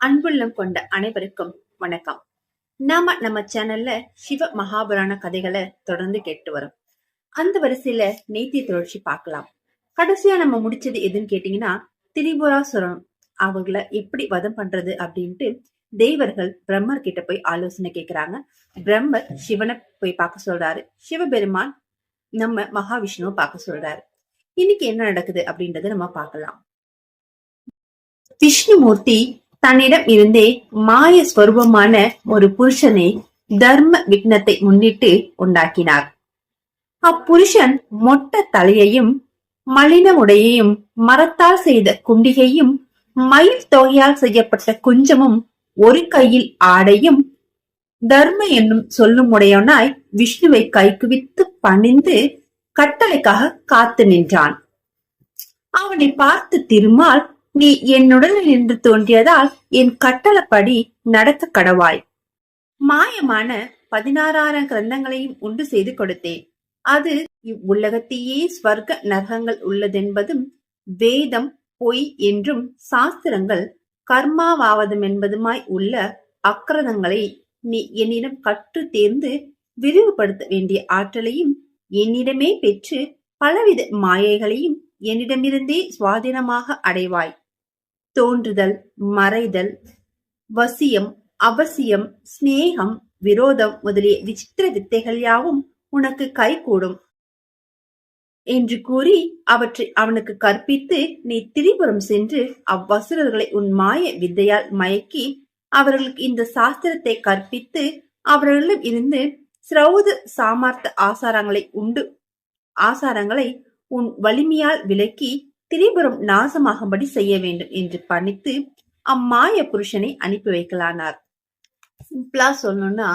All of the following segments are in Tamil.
அன்புள்ளம் கொண்ட அனைவருக்கும் வணக்கம். நாம நம்ம சேனல்ல சிவ மகாபுராண கதைகளை தொடர்ந்து கேட்டு வரோம். அந்த வரிசையில நேத்திய தொடர்ச்சி பார்க்கலாம். கடைசியா நம்ம முடிச்சது எதுன்னு கேட்டீங்கன்னா திரிபுராசுரம் அவங்கள எப்படி வதம் பண்றது அப்படின்ட்டு தேவர்கள் பிரம்மர் கிட்ட போய் ஆலோசனை கேக்குறாங்க. பிரம்மர் சிவனை போய் பார்க்க சொல்றாரு. சிவபெருமான் நம்ம மகாவிஷ்ணுவை பார்க்க சொல்றாரு. இன்னைக்கு என்ன நடக்குது அப்படின்றத நம்ம பார்க்கலாம். விஷ்ணுமூர்த்தி தன்னிடம் இருந்தே மாய ஸ்வரூபமான ஒரு புருஷனை தர்ம விக்னத்தை முன்னிட்டு உண்டாக்கினார். அப்புருஷன் மொட்டை தலையையும் மலின உடையையும் மரத்தால் செய்த குண்டிகையும் மயில் தொகையால் செய்யப்பட்ட குஞ்சமும் ஒரு கையில் ஆடையும் தர்ம என்னும் சொல்லும் உடையவனாய் விஷ்ணுவை கைக்குவித்து பணிந்து கட்டளைக்காக காத்து நின்றான். அவனை பார்த்து திருமால் நீ என்னுடன் நின்று தோன்றியதால் என் கட்டளப்படி நடக்க கடவாய். மாயமான பதினாறாயிரம் கிரந்தங்களையும் உண்டு செய்து கொடுத்தேன். அது இவ்வுலகத்தையே ஸ்வர்க்க நரகங்கள் உள்ளதென்பதும் வேதம் பொய் என்றும் சாஸ்திரங்கள் கர்மாவாவதம் என்பதுமாய் உள்ள அக்கிரதங்களை நீ என்னிடம் கற்று தேர்ந்து விரிவுபடுத்த வேண்டிய ஆற்றலையும் என்னிடமே பெற்று பலவித மாயைகளையும் என்னிடமிருந்தே சுவாதீனமாக அடைவாய். தோன்றுதல் மறைதல் வசியம் அவசியம் சிநேகம் விரோதம் முதலிய விசித்திர வித்தைகள் யாவும் உனக்கு கைகூடும். என்று கூறி அவற்றை அவனுக்கு கற்பித்து நீ திரிபுரம் சென்று அவ்வசுரர்களை உன் மாய வித்தையால் மயக்கி அவர்களுக்கு இந்த சாஸ்திரத்தை கற்பித்து அவர்களிடம் இருந்து சிரௌத சாமர்த்த ஆசாரங்களை உண்டு. ஆசாரங்களை உன் வலிமையால் விலக்கி திரிபுரம் நாசமாகும்படி செய்ய வேண்டும் என்று பணித்து அம்மாய புருஷனை அனுப்பி வைக்கலானார். சிம்பிளா சொல்லணும்னா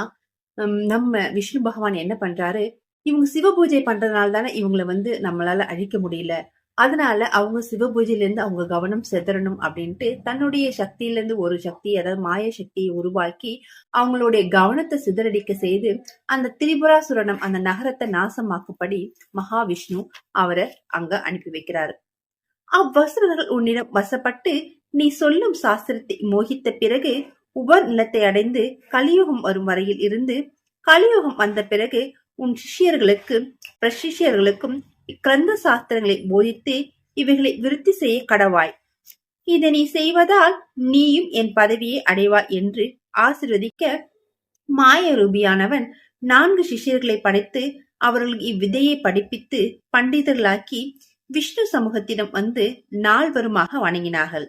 நம்ம விஷ்ணு பகவான் என்ன பண்றாரு? இவங்க சிவ பூஜை பண்றதுனால தானே இவங்களை வந்து நம்மளால அழிக்க முடியல. அதனால அவங்க சிவ பூஜையில இருந்து அவங்க கவனம் செதறணும் அப்படின்ட்டு தன்னுடைய சக்தியில இருந்து ஒரு சக்தி அதாவது மாய சக்தியை உருவாக்கி அவங்களுடைய கவனத்தை சிதறடிக்க செய்து அந்த திரிபுராசுரணம் அந்த நகரத்தை நாசமாக்கும்படி மகாவிஷ்ணு அவரை அங்க அனுப்பி வைக்கிறாரு. அவ்வசுரர்கள் உன்னிடம் வசப்பட்டு நீ சொல்லும் சாஸ்திரத்தை மோகித்த பிறகு உபர் நிலத்தை அடைந்து கலியுகம் வரும் வரையில் இருந்து கலியுகம் வந்த பிறகு உன் சிஷியர்களுக்கு பிரசிஷியர்களுக்கும் கிரந்த சாஸ்திரங்களை போதித்து இவைகளை விருத்தி செய்ய கடவாய். இதை நீ செய்வதால் நீயும் என் பதவியை அடைவாய் என்று ஆசிர்வதிக்க மாய ரூபியானவன் நான்கு சிஷியர்களை படைத்து அவர்களுக்கு இவ்விதையை படிப்பித்து பண்டிதர்களாக்கி விஷ்ணு சமூகத்திடம் வந்து நால்வருமாக வணங்கினார்கள்.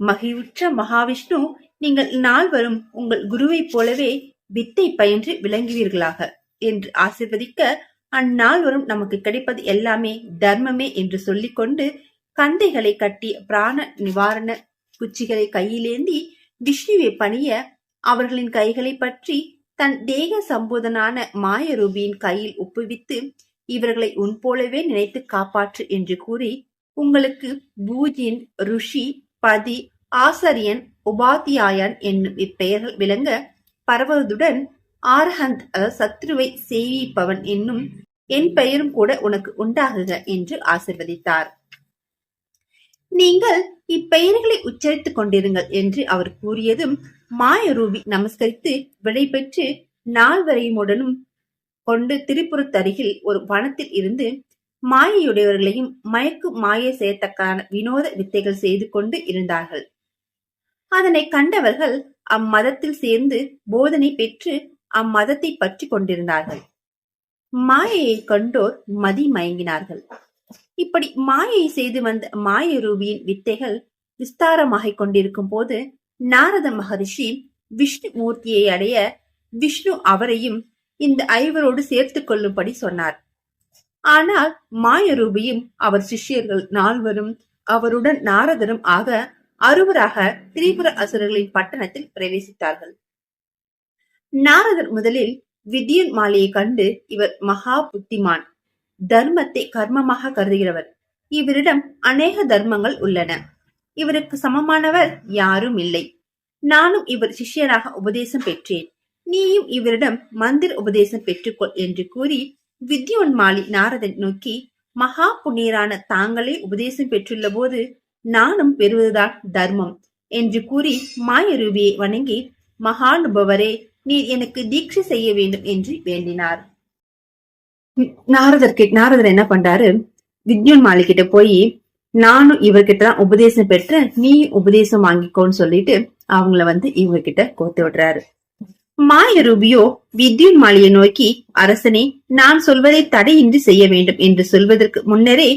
மகிழ்வுற்ற மகாவிஷ்ணு நீங்கள் நால்வரும் உங்கள் குருவைப் போலவே வித்தை பயின்று விளங்குவீர்களாக என்று ஆசிர்வதிக்க அந்நால்வரும் நமக்கு கிடைப்பது எல்லாமே தர்மமே என்று சொல்லிக்கொண்டு கந்தைகளை கட்டி பிராண நிவாரண குச்சிகளை கையிலேந்தி விஷ்ணுவை பணிய அவர்களின் கைகளை பற்றி தன் தேக சம்போதனான மாயரூபியின் கையில் ஒப்புவித்து இவர்களை உன் போலவே நினைத்து காப்பாற்று என்று கூறி உங்களுக்கு பூஜின் ருஷி பதி ஆசரியன் உபாத்தியாயன் என்னும் இப்பெயர்கள் விளங்க பரவதுடன் ஆர்ஹந்த் சத்ருவை சேவிப்பவன் என்னும் என் பெயரும் கூட உனக்கு உண்டாகுக என்று ஆசிர்வதித்தார். நீங்கள் இப்பெயர்களை உச்சரித்துக் கொண்டிருங்கள் என்று அவர் கூறியதும் மாயரூபி நமஸ்கரித்து விடை பெற்று நால்வரையுமுடனும் கொண்டு திரிபுரத்தருகில் ஒரு வனத்தில் இருந்து மாயையுடையவர்களையும் மயக்கு மாயை செய்யத்தக்கான வினோத வித்தைகள் செய்து கொண்டு இருந்தார்கள். அதனை கண்டவர்கள் அம்மதத்தில் சேர்ந்து போதனை பெற்று அம்மதத்தை பற்றி கொண்டிருந்தார்கள். மாயையை கண்டோர் மதி மயங்கினார்கள். இப்படி மாயை செய்து வந்த மாய ரூபியின் வித்தைகள் விஸ்தாரமாகிக் கொண்டிருக்கும் போது நாரத மகரிஷி விஷ்ணு மூர்த்தியை அடைய விஷ்ணு அவரையும் இந்த ஐவரோடு சேர்த்து கொள்ளும்படி சொன்னார். ஆனால் மாயரூபியும் அவர் சிஷ்யர்கள் நால்வரும் அவருடன் நாரதரும் ஆக அறுவராக திரிபுர அசுரர்களின் பட்டணத்தில் பிரவேசித்தார்கள். நாரதர் முதலில் வித்யன் மாலையை கண்டு இவர் மகா புத்திமான் தர்மத்தை கர்மமாக கருதுகிறவர். இவரிடம் அநேக தர்மங்கள் உள்ளன. இவருக்கு சமமானவர் யாரும் இல்லை. நானும் இவர் சிஷ்யராக உபதேசம் பெற்றேன். நீயும் இவரிடம் மந்திர உபதேசம் பெற்றுக்கொள் என்று கூறி வித்யோன்மாலி நாரதன் நோக்கி மகா புண்ணியரான தாங்களே உபதேசம் பெற்றுள்ள போது நானும் பெறுவதுதான் தர்மம் என்று கூறி மாயரூபியை வணங்கி மகானுபவரே நீர் எனக்கு தீட்சை செய்ய வேண்டும் என்று வேண்டினார் நாரதர் நாரதர் என்ன பண்றாரு வித்யுன் மாலி கிட்ட போய் நானும் இவர்கிட்ட தான் உபதேசம் பெற்றேன் நீ உபதேசம் வாங்கிக்கோன்னு சொல்லிட்டு அவங்கள வந்து இவங்க கிட்ட கோத்து விடுறாரு மாயரூபியோ வித்யுன் மாளியை நோக்கி அரசனே நான் சொல்வதை தடையின்றி செய்ய வேண்டும் என்று சொல்வதற்கு முன்னரே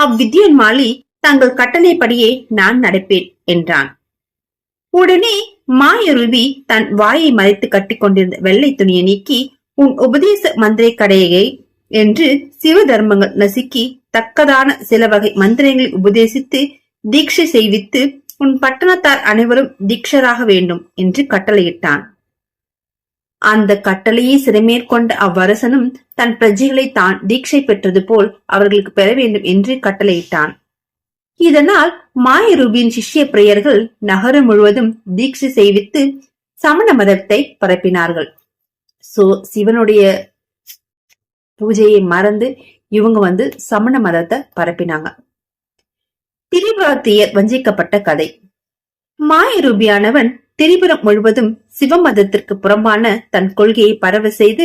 அவ்வித்யுன் மாலி தங்கள் கட்டளைப்படியே நான் நடப்பேன் என்றான். உடனே மாயருவி தன் வாயை மறைத்து கட்டிக் கொண்டிருந்த வெள்ளை துணியை நீக்கி உன் உபதேச மந்திரை கடையை என்று சிவ தர்மங்கள் நசுக்கி தக்கதான சில வகை மந்திரங்களை உபதேசித்து தீட்சை செய்வித்து உன் பட்டணத்தார் அனைவரும் தீட்சராக வேண்டும் என்று கட்டளையிட்டான். அந்த கட்டளையை சிறைமேற்கொண்ட அவ்வரசனும் தன் பிரஜைகளை தான் தீட்சை பெற்றது போல் அவர்களுக்கு பெற வேண்டும் என்று கட்டளையிட்டான். இதனால் மாயரூபியின் சிஷ்ய பிரியர்கள் நகரம் முழுவதும் தீட்சை செய்வித்து சமண மதத்தை பரப்பினார்கள். சோ சிவனுடைய பூஜையை மறந்து இவங்க வந்து சமண மதத்தை பரப்பினாங்க. திரிபுரத்தியர் வஞ்சிக்கப்பட்ட கதை. மாயரூபியானவன் திரிபுரம் முழுவதும் சிவமதத்திற்கு புறம்பான தன் கொள்கையை பரவ செய்து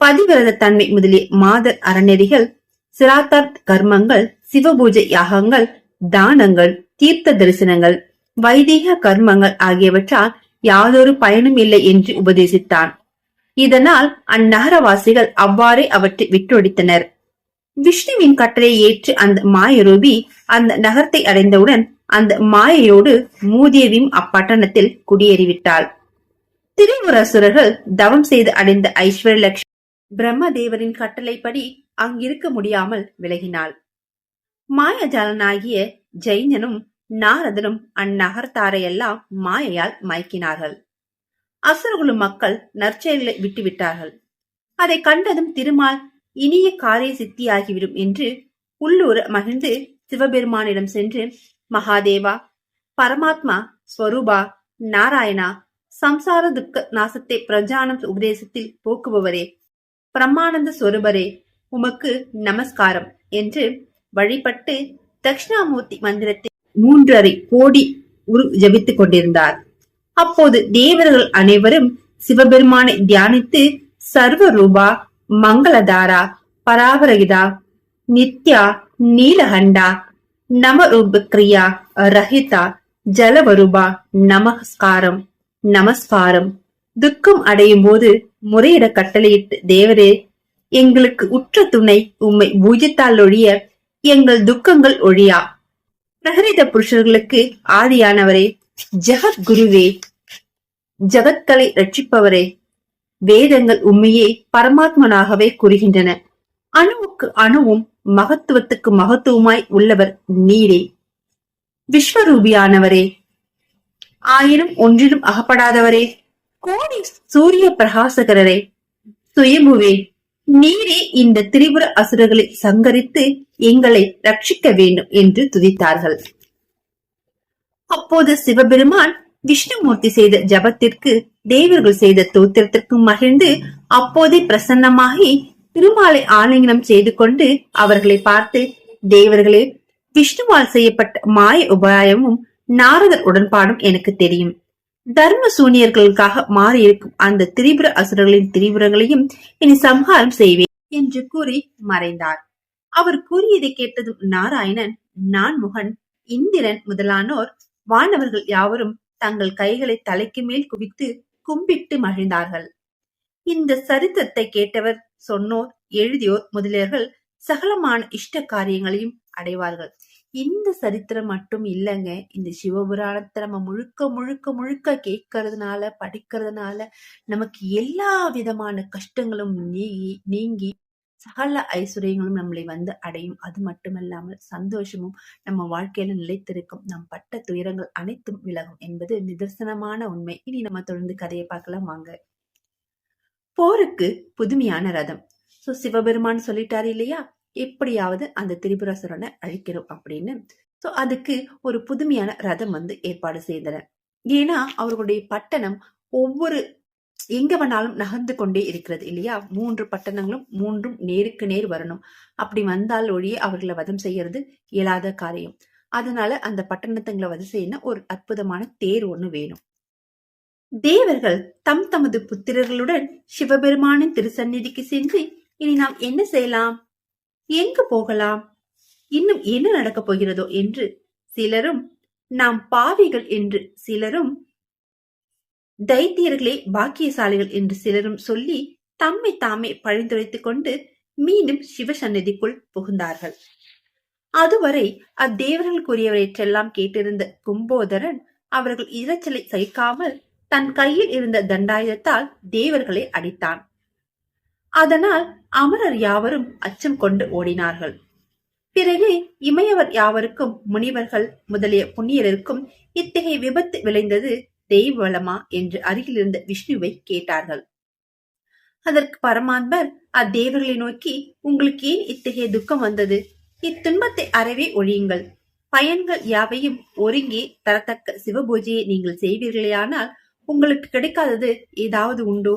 பதிவிரத தன்மை முதலிய மாதர் அறநெறிகள் சிராத்தார்த் கர்மங்கள் சிவபூஜை யாகங்கள் தானங்கள் தீர்த்த தரிசனங்கள் வைதிக கர்மங்கள் ஆகியவற்றால் யாதொரு பயனும் இல்லை என்று உபதேசித்தான். இதனால் அந்நகரவாசிகள் அவ்வாறே அவற்றை விட்டொழித்தனர். விஷ்ணுவின் கட்டளை ஏற்று அந்த மாயரூபி அந்த நகரத்தை அடைந்தவுடன் அந்த மாயையோடு மூதேவியும் அப்பட்டணத்தில் குடியேறிவிட்டாள். திரிபுரசுரர்கள் தவம் செய்து அடைந்த ஐஸ்வர்யலட்சுமி பிரம்மதேவரின் கட்டளைப்படி அங்கிருக்க முடியாமல் விலகினாள். மாயஜாலனாகிய ஜெயினனும் நாரதனும் அந்நகர்த்தாரையெல்லாம் மாயையால் மயக்கினார்கள். அசுரகுல மக்கள் நற்செயல்களை விட்டுவிட்டார்கள். அதை கண்டதும் திருமால் இனிய காரிய சித்தியாகிவிடும் என்று உள்ளூர மகிழ்ந்து சிவபெருமானிடம் சென்று மகாதேவா பரமாத்மா ஸ்வரூபா நாராயணா சம்சார துக்க நாசத்தை பிரஜானம் உபதேசத்தில் போக்குபவரே பிரம்மானந்த ஸ்வரூபரே உமக்கு நமஸ்காரம் என்று வழிபட்டு தட்சிணாமூர்த்தி மந்திரத்தை மூன்றரை கோடி உரு ஜபித்துக் கொண்டிருந்தார். அப்போது தேவர்கள் அனைவரும் சிவபெருமானை தியானித்து சர்வ ரூபா மங்களதாரா பராபரகிதா நித்யா நீலகண்டா நமரூபக்ரியா ரஹிதா ஜலவருபா நமஸ்காரம் நமஸ்காரம். துக்கம் அடையும் போது முறையிட கட்டளையிட்டு தேவரே எங்களுக்கு உற்ற துணை உம்மை பூஜித்தால் ஒழிய எங்கள் துக்கங்கள் ஒழியா? பிரகரித புருஷர்களுக்கு ஆதியானவரே ஜெகத் குருவே ஜகத்களை ரட்சிப்பவரே வேதங்கள் உண்மையே பரமாத்மனாகவே கூறுகின்றன. அணுவுக்கு அணுவும் மகத்துவத்துக்கு மகத்துவமாய் உள்ளவர் நீரே. விஸ்வரூபியானவரே. ஆயினும் ஒன்றிலும் அகப்படாதவரே. கோடி சூரிய பிரகாசகரரே. சுயம்புவே. நீரே இந்த திரிபுர அசுரர்களை சங்கரித்து எங்களை ரட்சிக்க வேண்டும் என்று துதித்தார்கள். அப்போது சிவபெருமான் விஷ்ணுமூர்த்தி செய்த ஜபத்திற்கு தேவர்கள் செய்த தோத்திரத்திற்கும் மகிழ்ந்து அப்போதே பிரசன்னமாகி திருமாலை ஆலிங்கனம் செய்து கொண்டு அவர்களை பார்த்து தேவர்களே விஷ்ணுவால் செய்யப்பட்ட மாய உபாயமும் நாரதர் உடன்பாடும் எனக்கு தெரியும். தர்ம சூனியர்களுக்காக மாறியிருக்கும் அந்த திரிபுர அசுரர்களின் திரிபுரங்களையும் இனி சம்ஹாரம் செய்வேன் என்று கூறி மறைந்தார். அவர் கூறியதை கேட்டதும் நாராயணன் நான் முகன் இந்திரன் முதலானோர் வானவர்கள் யாவரும் தங்கள் கைகளை தலைக்கு மேல் குவித்து கும்பிட்டு மகிழ்ந்தார்கள். இந்த சரித்திரத்தை கேட்டவர் சொன்னோர் எழுதியோர் முதலியர்கள் சகலமான இஷ்ட காரியங்களையும் அடைவார்கள். இந்த சரித்திரம் மட்டும் இல்லைங்க. இந்த சிவபுராணத்தை நம்ம முழுக்க முழுக்க முழுக்க கேட்கறதுனால படிக்கிறதுனால நமக்கு எல்லா விதமான கஷ்டங்களும் நீங்கி நீங்கி சகல ஐஸ்வர்யங்களும் நம்மளை வந்து அடையும். அது மட்டுமல்லாமல் சந்தோஷமும் நம்ம வாழ்க்கையில நிலைத்திருக்கும். நம் பட்ட துயரங்கள் அனைத்தும் விலகும் என்பது நிதர்சனமான உண்மை. இனி நம்ம தொடர்ந்து கதையை பார்க்கலாம் வாங்க. போருக்கு புதுமையான ரதம். சோ சிவபெருமான் சொல்லிட்டாரு இல்லையா? எப்படியாவது அந்த திரிபுரசுரனை அழிக்கிறோம் அப்படின்னு. சோ அதுக்கு ஒரு புதுமையான ரதம் வந்து ஏற்பாடு செய்தனர். ஏன்னா அவர்களுடைய பட்டணம் ஒவ்வொரு எங்க வேணாலும் நகர்ந்து கொண்டே இருக்கிறது இல்லையா? மூன்று பட்டணங்களும் மூன்றும் நேருக்கு நேர் வரணும். அப்படி வந்தால் ஒழிய அவர்களை வதம் செய்யறது இயலாத காரியம். அதனால அந்த பட்டணத்துங்களை வதம் செய்யணும் ஒரு அற்புதமான தேர் ஒண்ணு வேணும். தேவர்கள் தம் தமது புத்திரர்களுடன் சிவபெருமானின் திருசந்நிதிக்கு சென்று இனி நாம் என்ன செய்யலாம்? எங்கு போகலாம்? இன்னும் என்ன நடக்கப் போகிறதோ என்று சிலரும் நாம் பாவிகள் என்று சிலரும் தைத்தியர்களே பாக்கியசாலிகள் என்று சிலரும் சொல்லி தம்மை தாமே பழிந்துரைத்துக் கொண்டு மீண்டும் சிவசந்நிதிக்குள் புகுந்தார்கள். அதுவரை அத்தேவர்களுக்குரியவரைற்றெல்லாம் கேட்டிருந்த கும்போதரன் அவர்கள் இரைச்சலை சகிக்காமல் தன் கையில் இருந்த தண்டாயுதத்தால் தேவர்களை அடித்தான். அதனால் அமரர் யாவரும் அச்சம் கொண்டு ஓடினார்கள். பிறகு இமையவர் யாவருக்கும் முனிவர்கள் முதலிய புண்ணியருக்கும் இத்தகைய விபத்து விளைந்தது தெய்வலமா என்று அருகில் இருந்த விஷ்ணுவை கேட்டார்கள். அதற்கு பரமாத்மர் அத்தேவர்களை நோக்கி உங்களுக்கு ஏன் இத்தகைய துக்கம் வந்தது? இத்துன்பத்தை அறவே ஒழியுங்கள். பயன்கள் யாவையும் ஒருங்கே தரத்தக்க சிவபூஜையை நீங்கள் செய்வீர்களேயானால் உங்களுக்கு கிடைக்காதது ஏதாவது உண்டோ?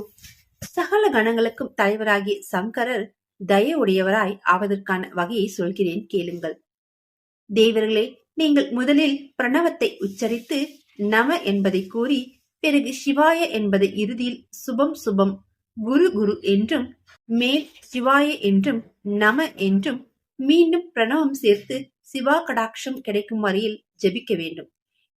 சகல கணங்களுக்கும் தலைவராகிய சங்கரர் தய உடையவராய் ஆவதற்கான வகையை சொல்கிறேன் கேளுங்கள். தேவர்களே நீங்கள் முதலில் பிரணவத்தை உச்சரித்து நம என்பதை கூறி பிறகு சிவாய என்பதை இறுதியில் சுபம் சுபம் குரு குரு என்றும் மேல் சிவாய என்றும் நம என்றும் மீண்டும் பிரணவம் சேர்த்து சிவா கடாட்சம் கிடைக்கும் வரையில் ஜெபிக்க வேண்டும்.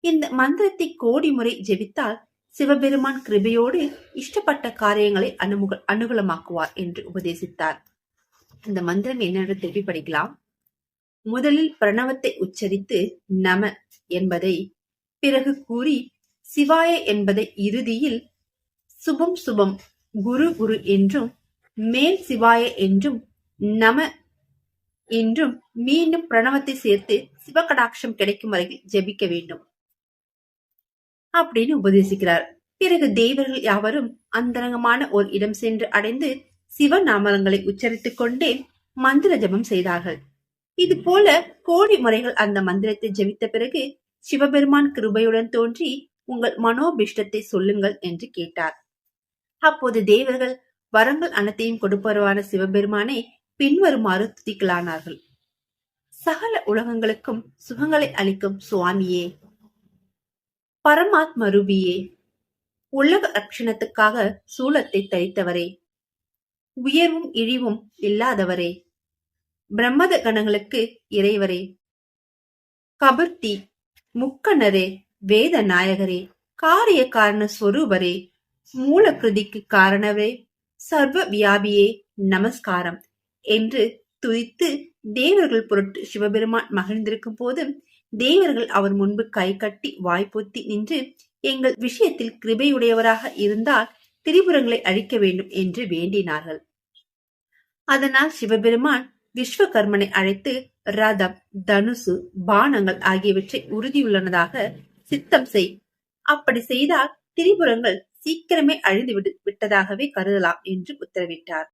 இந்த மந்திரத்தை கோடி முறை ஜெபித்தால் சிவபெருமான் கிருபையோடு இஷ்டப்பட்ட காரியங்களை அனுமுக அனுகூலமாக்குவார் என்று உபதேசித்தார். இந்த மந்திரம் என்னென்று திருப்பி படிக்கலாம். முதலில் பிரணவத்தை உச்சரித்து நம என்பதை பிறகு கூறி சிவாய என்பதை இறுதியில் சுபம் சுபம் குரு குரு என்றும் மேல் சிவாய என்றும் நம என்றும் மீண்டும் பிரணவத்தை சேர்த்து சிவகடாட்சம் கிடைக்கும் வரையில் ஜெபிக்க வேண்டும். அப்படின்னு உபதேசிக்கிறார். பிறகு தேவர்கள் யாவரும் அந்தரங்கமான ஒரு இடம் சென்று அடைந்து சிவநாமங்களை உச்சரித்துக் கொண்டே மந்திர ஜபம் செய்தார்கள். இது போல கோடி முறைகள் அந்த மந்திரத்தை ஜெபித்த பிறகு சிவபெருமான் கிருபையுடன் தோன்றி உங்கள் மனோபிஷ்டத்தை சொல்லுங்கள் என்று கேட்டார். அப்போது தேவர்கள் வரங்கள் அனைத்தையும் கொடுப்பவரான சிவபெருமானை பின்வருமாறு துதிக்கலானார்கள். சகல உலகங்களுக்கும் சுகங்களை அளிக்கும் சுவாமியே பரமாத்ம ரூபியே உலக ரட்சணத்துக்காக சூலத்தை தரித்தவரே உயர்வும் இழிவும் இல்லாதவரே பிரம்மத கணங்களுக்கு இறைவரே கபர்த்தி முக்கணரே வேத நாயகரே காரிய காரண ஸ்வரூபரே மூல கிருதிக்கு சர்வ வியாபியே நமஸ்காரம். என்று துதித்து தேவர்கள் பொருட்டு சிவபெருமான் மகிழ்ந்திருக்கும் போது தேவர்கள் அவர் முன்பு கை கட்டி வாய்ப்பொத்தி நின்று எங்கள் விஷயத்தில் கிருபையுடையவராக இருந்தால் திரிபுரங்களை அழிக்க வேண்டும் என்று வேண்டினார்கள். அதனால் சிவபெருமான் விஸ்வகர்மனை அழைத்து ரதம் தனுசு பானங்கள் ஆகியவற்றை உறுதியுள்ளனதாக சித்தம் செய். அப்படி செய்தால் திரிபுரங்கள் சீக்கிரமே அழிந்து விட்டதாகவே கருதலாம் என்று உத்தரவிட்டார்.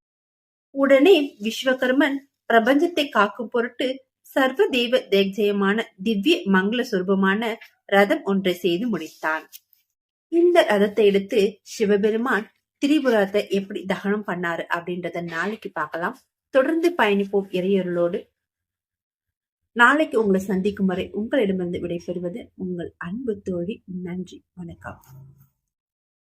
உடனே விஸ்வகர்மன் பிரபஞ்சத்தை காக்கும் பொருட்டு சர்வ தேஜயமான திவ்ய மங்கள சொரூபமான ரதம் ஒன்றை செய்து முடித்தான். இந்த ரதத்தை எடுத்து சிவபெருமான் திரிபுரத்தை எப்படி தகனம் பண்ணாரு அப்படின்றத நாளைக்கு பார்க்கலாம். தொடர்ந்து பயணிப்போம் இறையொருளோடு நாளைக்கு உங்களை சந்திக்கும் வரை உங்களிடமிருந்து விடைபெறுவது உங்கள் அன்பு தோழி. நன்றி. வணக்கம்.